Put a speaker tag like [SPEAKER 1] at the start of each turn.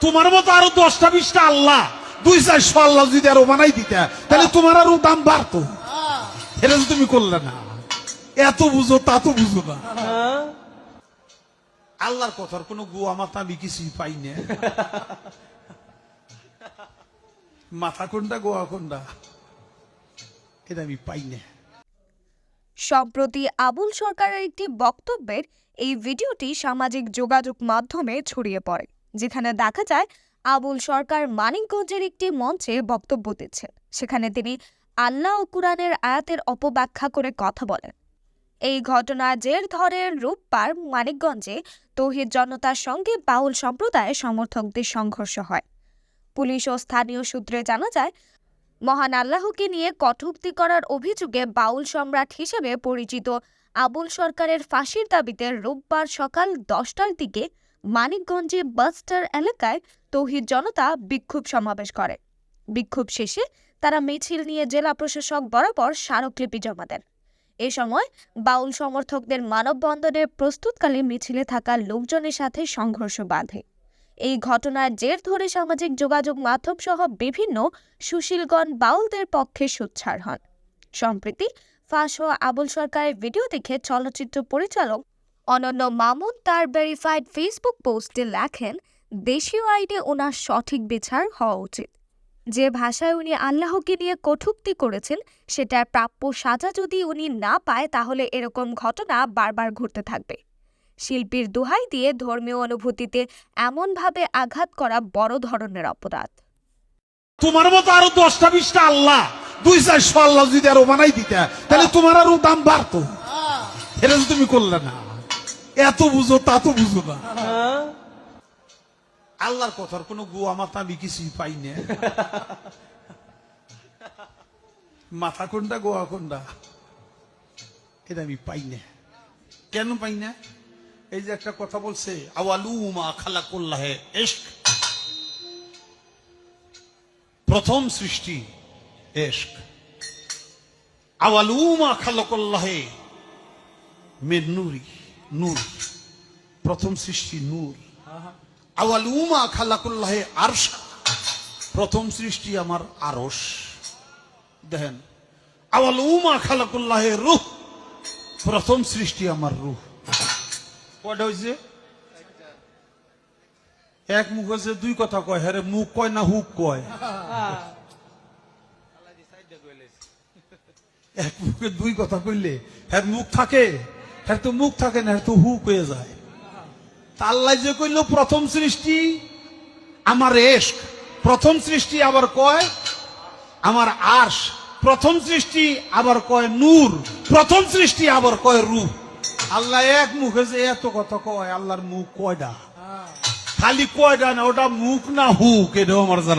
[SPEAKER 1] তোমার মতো আরও দশটা বিশটা আল্লাহ দুই চারশো আল্লাহ যদি আরও বানাই দিতে তাহলে তোমার আরও দাম বাড়তো। এটা তো তুমি করলে না এত বুঝো তা তো বুঝো না। আল্লাহর কথার কোনো গোয়া মাথা আমি কিছুই পাই না। মাথা কোনটা গোয়া কোনটা? এটা আমি পাই না।
[SPEAKER 2] সম্প্রতি আবুল সরকারের একটি বক্তব্যের এই ভিডিওটি সামাজিক যোগাযোগ মাধ্যমে ছড়িয়ে পড়ে। যেখানে দেখা যায় আবুল সরকার মানিকগঞ্জের একটি মঞ্চে বক্তব্য দিচ্ছেন। সেখানে তিনি আল্লাহ ও কুরআনের আয়াতের অপব্যাখ্যা করে কথা বলেন। এই ঘটনার জের ধরে রূপবার মানিকগঞ্জে তৌহিদ জনতার সঙ্গে বাউল সম্প্রদায়ের সমর্থকদের সংঘর্ষ হয়। পুলিশ ও স্থানীয় সূত্রে জানা যায়, মহান আল্লাহকে নিয়ে কটূক্তি করার অভিযোগে বাউল সম্রাট হিসেবে পরিচিত আবুল সরকারের ফাঁসির দাবিতে রোববার সকাল দশটার দিকে মানিকগঞ্জে বাস্টার এলাকায় তৌহিদ জনতা বিক্ষোভ সমাবেশ করে। বিক্ষোভ শেষে তারা মিছিল নিয়ে জেলা প্রশাসক বরাবর স্মারকলিপি জমা দেন। এ সময় বাউল সমর্থকদের মানববন্ধনের প্রস্তুতকালে মিছিলে থাকা লোকজনের সাথে সংঘর্ষ বাধে। এই ঘটনার জের ধরে সামাজিক যোগাযোগ মাধ্যম সহ বিভিন্ন সুশীলগণ বাউলদের পক্ষে সোচ্চার হন। সম্প্রতি ফাঁস হওয়া আবুল সরকারের ভিডিও দেখে চলচ্চিত্র পরিচালক অনন্য মামুন তার ভেরিফাইড ফেসবুক পোস্টে লেখেন দেশীয় আইনে ওনার সঠিক বিচার হওয়া উচিত। যে ভাষায় উনি আল্লাহকে নিয়ে কটূক্তি করেছেন সেটার প্রাপ্য সাজা যদি উনি না পায় তাহলে এরকম ঘটনা বারবার ঘটতে থাকবে। শিল্পীর দোহাই দিয়ে ধর্মীয় অনুভূতিতে এমনভাবে আঘাত করা বড় ধরনের অপরাধ।
[SPEAKER 1] তোমার মতো আরও দশটা বিশটা আল্লাহ দুই চারশো আল্লাহ যদি আরও বানাই দিতে তাহলে তোমার আরও দাম বাড়তো। এটা তুমি করলে না। এত বুঝো তা তো বুঝো না। আল্লাহর কথার কোনো গোয়া মাথা আমি কিছুই পাই না। মাথা কোনটা গোয়া কোনটা? এটা আমি পাই না। কেন পাই না? এই যে একটা কথা বলছে আওয়ালুমা খালা করলাহে এশক। প্রথম সৃষ্টি এশক। আওয়ালুমা খালকল্লাহে মের নুরি। নূর। প্রথম সৃষ্টি নূর। আওয়ালুমা খালাকুল্লাহে আরশ। প্রথম সৃষ্টি আমার আরস দেখেন আওয়ালুমা খালাকুল্লাহে রুহ। প্রথম সৃষ্টি আমার রুহ। কয়টা হয়েছে এক মুখ হয়েছে দুই কথা কয়। হ্যাঁ মুখ কয় না হুক কয়? এক মুখে দুই কথা কইলে হ্যাঁ মুখ থাকে। হ্যাঁ তো মুখ থাকে না হ্যাঁ তো হুক হয়ে যায়। তা আল্লাহ যে কইল প্রথম সৃষ্টি আমার এশক প্রথম সৃষ্টি আবার কয় আমার আশ প্রথম সৃষ্টি আবার কয় নূর প্রথম সৃষ্টি আবার কয় রূপ। আল্লাহ এক মুখে যে এত কথা কয় আল্লাহর মুখ কয়টা খালি কয়টা না ওটা মুখ না হুক এটাও আমার জানা